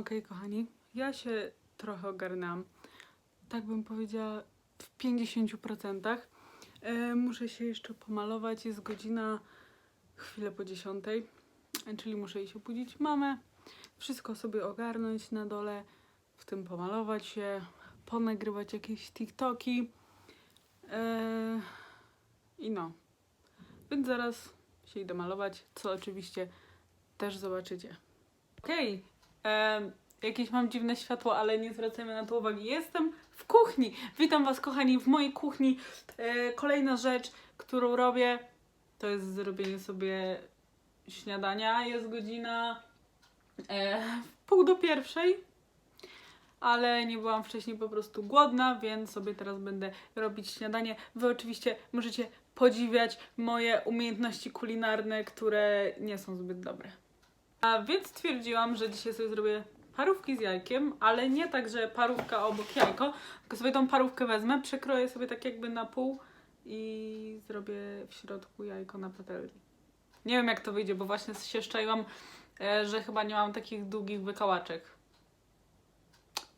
Okej, kochani, ja się trochę ogarnęłam. Tak bym powiedziała w 50%. E, muszę się jeszcze pomalować. Jest godzina chwilę po 10, e, czyli muszę iść obudzić mamę. Wszystko sobie ogarnąć na dole, w tym pomalować się, ponagrywać jakieś TikToki. E, I no. Więc zaraz się idę malować, co oczywiście też zobaczycie. Okej, em, jakieś mam dziwne światło, ale nie zwracajmy na to uwagi. Jestem w kuchni. Witam Was, kochani, w mojej kuchni. E, kolejna rzecz, którą robię, to jest zrobienie sobie śniadania. Jest godzina e, pół do pierwszej, ale nie byłam wcześniej po prostu głodna, więc sobie teraz będę robić śniadanie. Wy oczywiście możecie podziwiać moje umiejętności kulinarne, które nie są zbyt dobre. A więc stwierdziłam, że dzisiaj sobie zrobię parówki z jajkiem, ale nie tak, że parówka obok jajko, tylko sobie tą parówkę wezmę, przekroję sobie tak jakby na pół i zrobię w środku jajko na patelni. Nie wiem jak to wyjdzie, bo właśnie się szczaiłam, e, że chyba nie mam takich długich wykałaczek.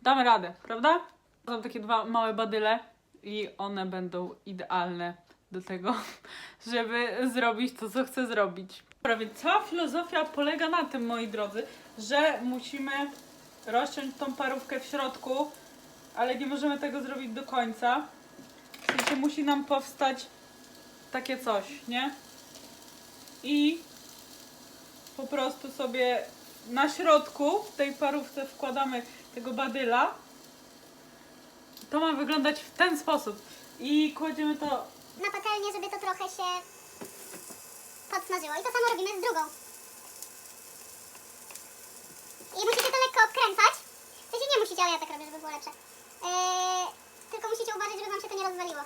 Damy radę, prawda? Mam takie dwa małe badyle i one będą idealne do tego, żeby zrobić to, co chcę zrobić. Dobra, więc cała filozofia polega na tym, moi drodzy, że musimy rozciąć tą parówkę w środku, ale nie możemy tego zrobić do końca. W sensie musi nam powstać takie coś, nie? I po prostu sobie na środku w tej parówce wkładamy tego badyla. To ma wyglądać w ten sposób. I kładziemy to na patelnię, żeby to trochę się podsmażyło. I to samo robimy z drugą. I musicie to lekko obkręcać. W sensie nie musicie, ale ja tak robię, żeby było lepsze. Eee, tylko musicie uważać, żeby wam się to nie rozwaliło.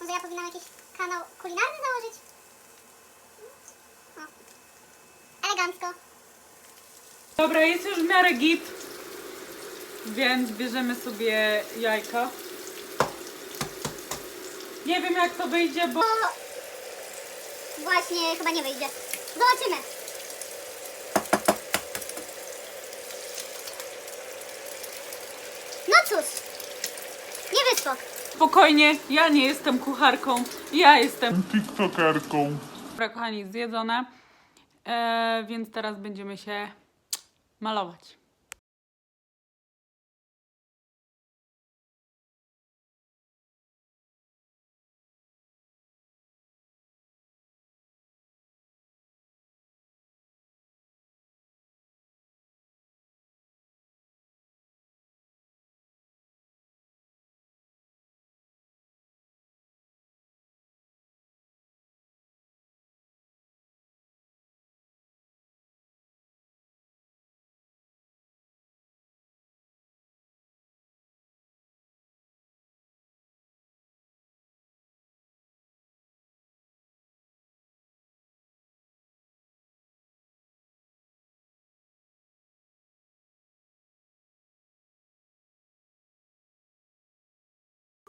Może ja powinnam jakiś kanał kulinarny założyć? O. Elegancko. Dobra, jest już w miarę git. Więc bierzemy sobie jajka. Nie wiem jak to wyjdzie, bo... Właśnie chyba nie wyjdzie. Zobaczymy. No cóż, nie wyszło. Spokojnie, ja nie jestem kucharką, ja jestem... TikTokerką. Dobra, kochani, zjedzone. E, więc teraz będziemy się malować.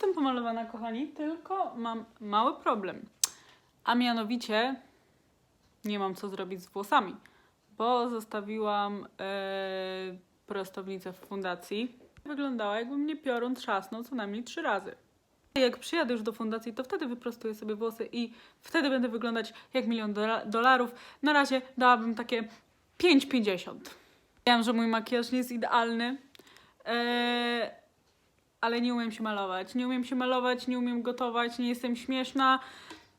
Jestem pomalowana, kochani, tylko mam mały problem. A mianowicie nie mam co zrobić z włosami, bo zostawiłam e, prostownicę w fundacji. Wyglądała jakby mnie piorun trzasnął co najmniej trzy razy. Jak przyjadę już do fundacji, to wtedy wyprostuję sobie włosy i wtedy będę wyglądać jak milion dola- dolarów. Na razie dałabym takie 5,50. Wiem, że mój makijaż nie jest idealny, e, ale nie umiem się malować. Nie umiem się malować, nie umiem gotować, nie jestem śmieszna.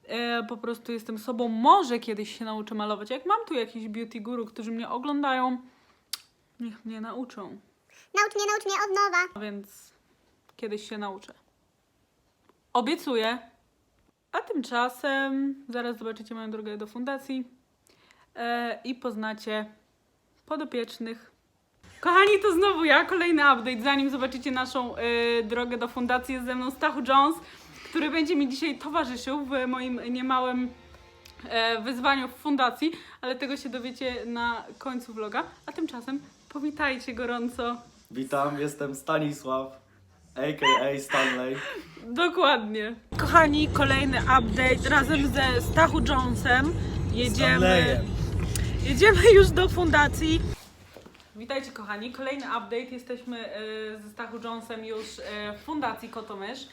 E, po prostu jestem sobą. Może kiedyś się nauczę malować. Jak mam tu jakiś beauty guru, którzy mnie oglądają, niech mnie nauczą. Naucz mnie, naucz mnie od nowa. A więc kiedyś się nauczę. Obiecuję. A tymczasem zaraz zobaczycie moją drogę do fundacji e, i poznacie podopiecznych. Kochani, to znowu ja, kolejny update. Zanim zobaczycie naszą e, drogę do fundacji, jest ze mną Stachu Jones, który będzie mi dzisiaj towarzyszył w moim niemałym e, wyzwaniu w fundacji, ale tego się dowiecie na końcu vloga. A tymczasem powitajcie gorąco. Witam, jestem Stanisław, a.k.a. Stanley. Dokładnie. Kochani, kolejny update razem ze Stachu Jonesem. Jedziemy, Stanleyem. jedziemy już do fundacji. Witajcie kochani, kolejny update. Jesteśmy e, ze Stachu Jonesem już e, w Fundacji Kotomysz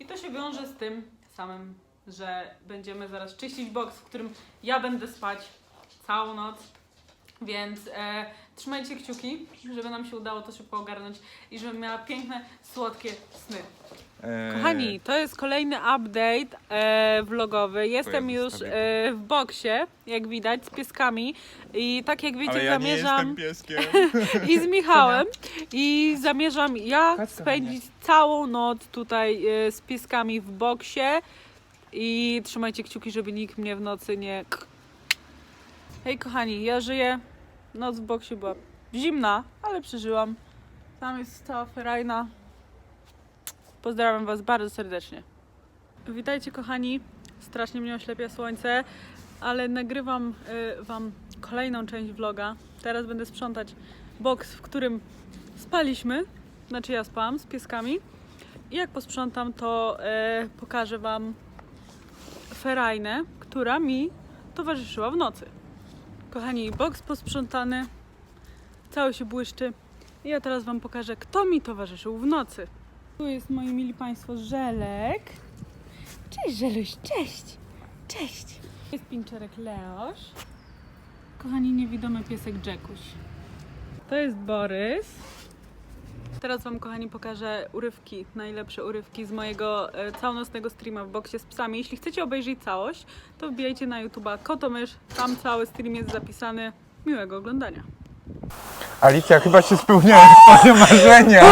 i to się wiąże z tym samym, że będziemy zaraz czyścić boks, w którym ja będę spać całą noc. Więc e, trzymajcie kciuki, żeby nam się udało to szybko ogarnąć i żebym miała piękne, słodkie sny. Eee, Kochani, to jest kolejny update e, vlogowy. Jestem jest już e, w boksie, jak widać, z pieskami. I tak jak wiecie, ale ja nie zamierzam. jestem pieskiem. I z Michałem. I zamierzam ja Chodź, spędzić całą noc tutaj e, z pieskami w boksie. I trzymajcie kciuki, żeby nikt mnie w nocy nie. Hej kochani, ja żyję. Noc w boksie była zimna, ale przeżyłam. Tam jest cała ferajna. Pozdrawiam Was bardzo serdecznie. Witajcie kochani. Strasznie mnie oślepia słońce, ale nagrywam y, Wam kolejną część vloga. Teraz będę sprzątać boks, w którym spaliśmy. Znaczy ja spałam z pieskami. I jak posprzątam, to y, pokażę Wam ferajnę, która mi towarzyszyła w nocy. Kochani, boks posprzątany, cały się błyszczy. I ja teraz Wam pokażę, kto mi towarzyszył w nocy. Tu jest, moi mili Państwo, Żelek. Cześć, Żeluś, cześć. Cześć. Jest pinczerek Leoś. Kochani, niewidomy piesek Jackuś. To jest Borys. Teraz Wam, kochani, pokażę urywki, najlepsze urywki z mojego e, całonocnego streama w boksie z psami. Jeśli chcecie obejrzeć całość, to wbijajcie na YouTube'a Kotomysz. Tam cały stream jest zapisany. Miłego oglądania. Alicja, chyba się spełniają twoje marzenia.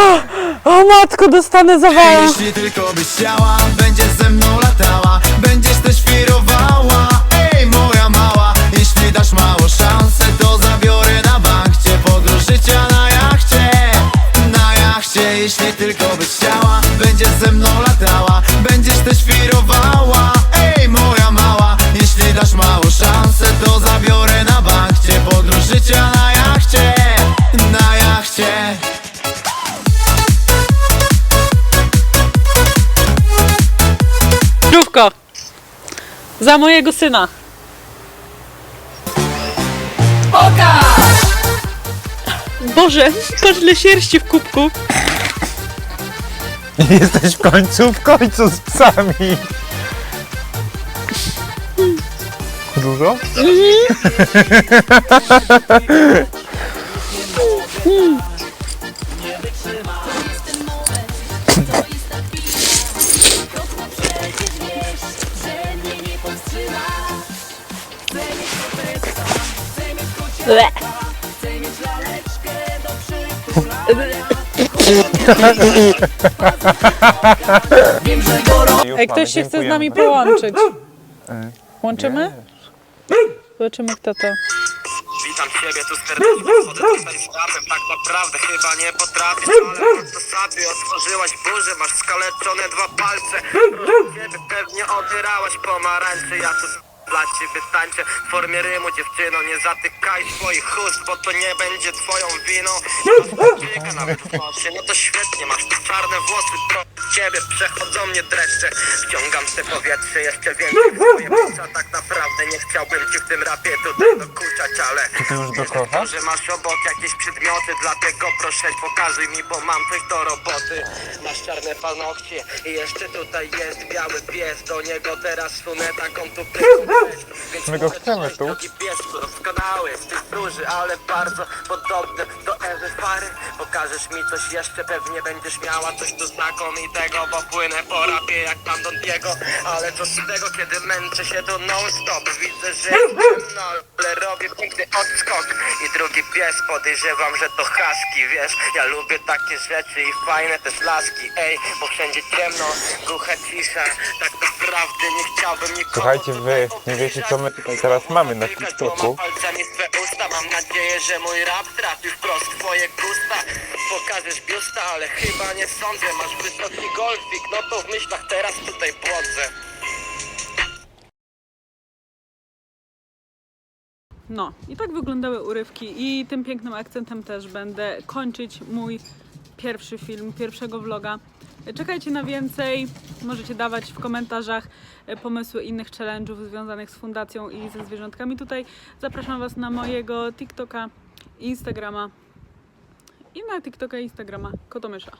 O matko, dostanę zawału! Jeśli tylko byś chciała, będziesz ze mną latała Będziesz też wirowała Za mojego syna! Boże, patrz ile sierści w kubku! Jesteś w końcu, w końcu z psami. Dużo? Ej, ktoś się chce z nami połączyć. Łączymy? Zobaczymy kto to. Witam ciebie tu serdecznie, wchodzę tutaj z rapem Tak naprawdę chyba nie potrafię Ale masz zasady, otworzyłaś burzę. Masz skaleczone dwa palce. Proszę ciebie pewnie otyrałaś pomarańcze Ja tu dla ciebie tańczę w formie rymu dziewczyno Nie zatykaj swoich ust, bo to nie będzie twoją winą. Czeka nawet w nocy, no to świetnie Masz tu czarne włosy, pro ciebie przechodzą mnie dreszcze. Wciągam te powietrze jeszcze więcej płuca Tak naprawdę nie chciałbym ci w tym rapie tutaj dokuczać, ale Ty już dokochasz? że masz obok jakieś przedmioty Dlatego proszę pokazuj mi, bo mam coś do roboty. Masz czarne paznokcie. I jeszcze tutaj jest biały pies Do niego teraz sunę taką tu Więc My go chcemy tu. piesku, doskonały Jesteś duży, ale bardzo podobny do Ewy Fary. Pokażesz mi coś jeszcze, pewnie będziesz miała coś tu znakomitego Bo płynę po rapie jak pan Don Diego. Ale co z tego, kiedy męczę się tu non stop Widzę, że no, ale robię piękny odskok. I drugi pies, podejrzewam, że to husky, wiesz. Ja lubię takie rzeczy i fajne też laski Ej, bo wszędzie ciemno, głucha cisza. Tak naprawdę nie chciałbym nikogo Słuchajcie, wy tutaj nie wiecie, co my tutaj teraz mamy na Dotykać TikToku. dwoma palcami swe usta. Mam nadzieję, że mój rap trafi wprost w twoje gusta Pokażesz biusta, ale chyba nie sądzę. Masz wysoki golfik, no to w myślach teraz tutaj błodzę No, i tak wyglądały urywki i tym pięknym akcentem też będę kończyć mój pierwszy film, pierwszego vloga. Czekajcie na więcej, możecie dawać w komentarzach e, pomysły innych challenge'ów związanych z fundacją i ze zwierzątkami tutaj. Zapraszam Was na mojego TikToka, Instagrama i na TikToka i Instagrama Kotomysza.